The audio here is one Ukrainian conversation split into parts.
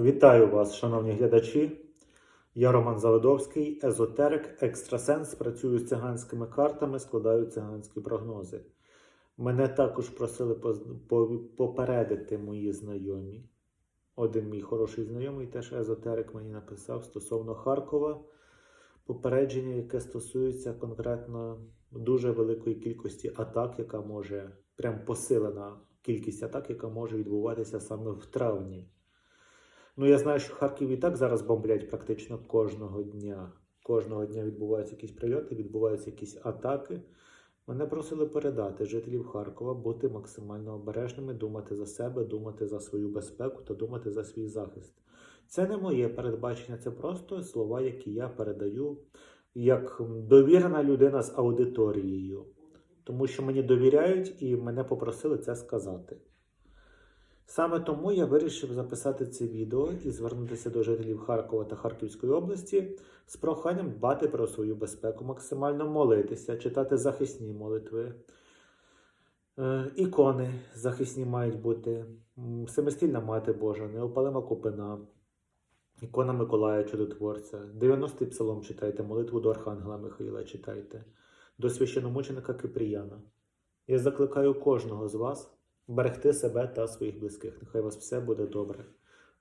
Вітаю вас, шановні глядачі. Я Роман Заводовський, езотерик, екстрасенс. Працюю з циганськими картами, складаю циганські прогнози. Мене також просили попередити мої знайомі. Один мій хороший знайомий, теж езотерик, мені написав стосовно Харкова. Попередження, яке стосується конкретно дуже великої кількості атак, яка може, прям посилена кількість атак, яка може відбуватися саме в травні. Ну, я знаю, що Харків і так зараз бомблять практично кожного дня. Кожного дня відбуваються якісь прильоти, відбуваються якісь атаки. Мене просили передати жителів Харкова бути максимально обережними, думати за себе, думати за свою безпеку та думати за свій захист. Це не моє передбачення, це просто слова, які я передаю як довірена людина з аудиторією. Тому що мені довіряють і мене попросили це сказати. Саме тому я вирішив записати це відео і звернутися до жителів Харкова та Харківської області з проханням дбати про свою безпеку, максимально молитися, читати захисні молитви. Е, Ікони захисні мають бути. Семистільна Мати Божа, Неопалима Купина, ікона Миколая Чудотворця, 90-й псалом читайте, молитву до Архангела Михаїла читайте, до священомученика Кипріяна. Я закликаю кожного з вас берегти себе та своїх близьких. Нехай вас все буде добре.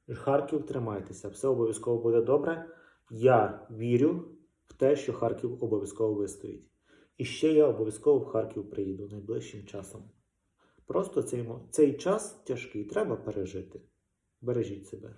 Харків, тримайтеся, все обов'язково буде добре. Я вірю в те, що Харків обов'язково вистоїть. І ще я обов'язково в Харків приїду найближчим часом. Просто цей, цей час тяжкий, треба пережити. Бережіть себе.